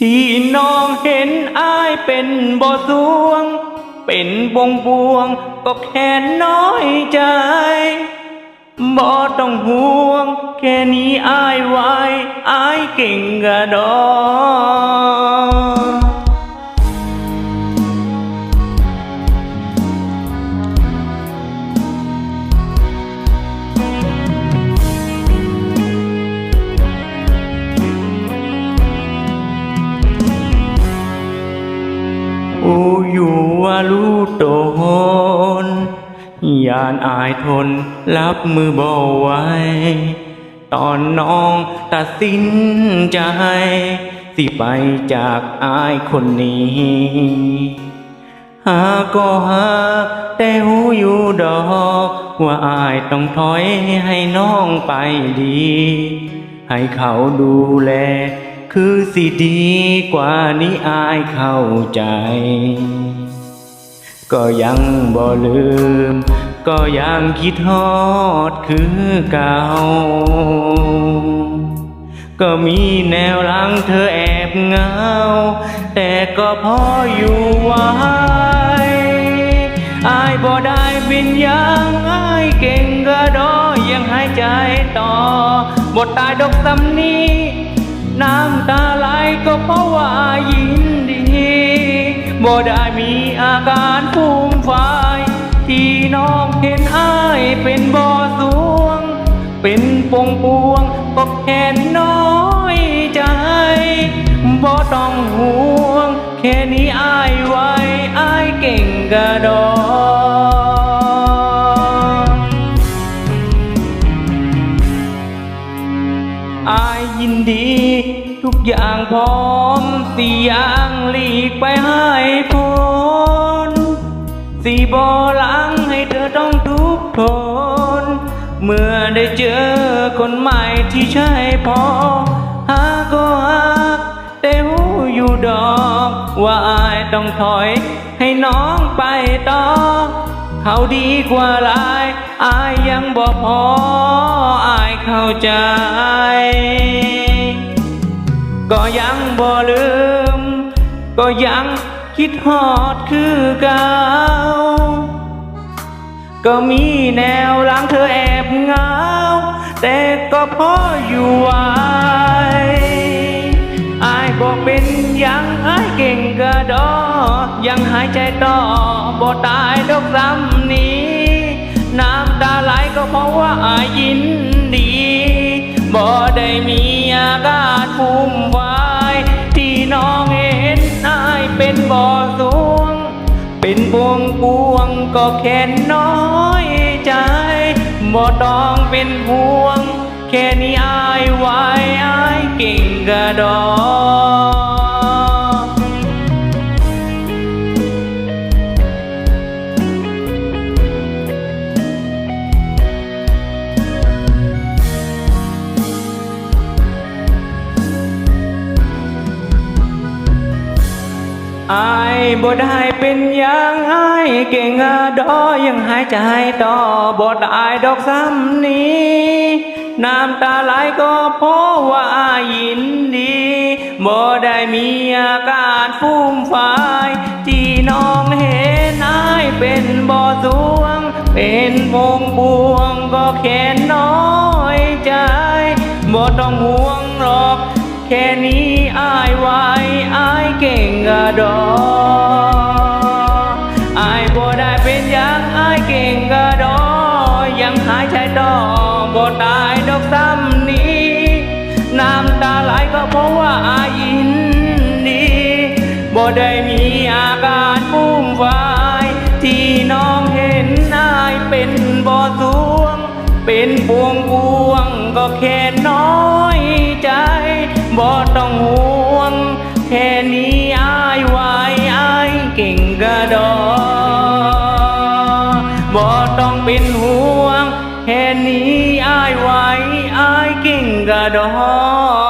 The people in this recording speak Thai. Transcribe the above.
ที่น้องเห็นอายเป็นบ่สวง เป็นบงบวงก็แค่น้อยใจบ่ต้องห่วง แค่นี้อายไหวอายเก่งกระดอ อยู่ว่ารู้โตนยานอายทนรับมือบ่ไหวตอนน้องตัดสินใจ สิไปจากอายคนนี้ หาก็หา แต่หูอยู่ดอก ว่าอายต้องถอยให้น้องไปดี ให้เขาดูแล คือสิดีกว่านี้อายเข้าใจ ก็ยังบ่ลืม ก็ยังคิดฮอดคือเก่า ก็มีแนวหลังเธอแอบเหงา แต่ก็พออยู่ไหวอายบ่ได้เป็นยังอายเก่งกระดอยังหายใจต่อบ่ตายดกสำนี้ น้ำตาไหลก็เพราะว่ายินดีบ่ได้มีอาการ เป็นบ่อสวง เป็นปวงปวงก็แค่น้อยใจบ่ต้องห่วง แค่นี้อายไว้อายเก่งกระดออายยินดีทุกอย่างพร้อมสี่อย่างหลีกไปให้พ้นสี่บอหลังให้เธอต้อง เมื่อได้เจอคนใหม่ที่ใช่พอหาก็หักแต่หูอยู่ดอก ว่าอายต้องถอย ให้น้องไปต่อ เขาดีกว่าหลายอายยังบอกพออายเข้าใจ ก็ยังบ่ลืม ก็ยังคิดฮอดคือเก่า ก็มีแนวหลังเธอแอบเงา แต่ก็พออยู่ไหวอายบอกเป็นยังอายเก่งกระดอ ยังหายใจต่อบ่ตายดอกซ้ำนี้ น้ำตาไหลก็เพราะว่าอายยินดีบ่ได้มีอาการภูมิไว้ที่น้องเห็นอายเป็นบ่อสวง เป็นบวงบวงก็แค่น้อยใจบ่ต้องเป็นห่วง แค่นี้อายไว้อายเก่งกระดอ อายบ่ได้เป็นยังอายเก่งอะดอยังหายใจต่อบ่ได้ดอกซ้ำนี้ น้ำตาไหลก็เพราะว่าอายยินดีบ่ได้มีอาการฟุ่มฟายที่น้องเห็นอายเป็นบ่อสวง เป็นวงบวงก็แค่น้อยใจบ่ต้องห่วงหรอก แค่นี้อายไวอา งอะดออายบ่ได้เป็นยังอายเก่งกะดอยังหายใจต่อบ่ตายดอกซ้ำนี้ น้ำตาไหลก็เพราะว่าอายินดีบ่ได้มีอาการฟุ่มฟายที่น้องเห็นอายเป็นบ่อสวง เป็นพวงพวงก็แค่น้อย บ่ต้องเป็นห่วงแค่นี้อายไหวอายเก่งกระดอ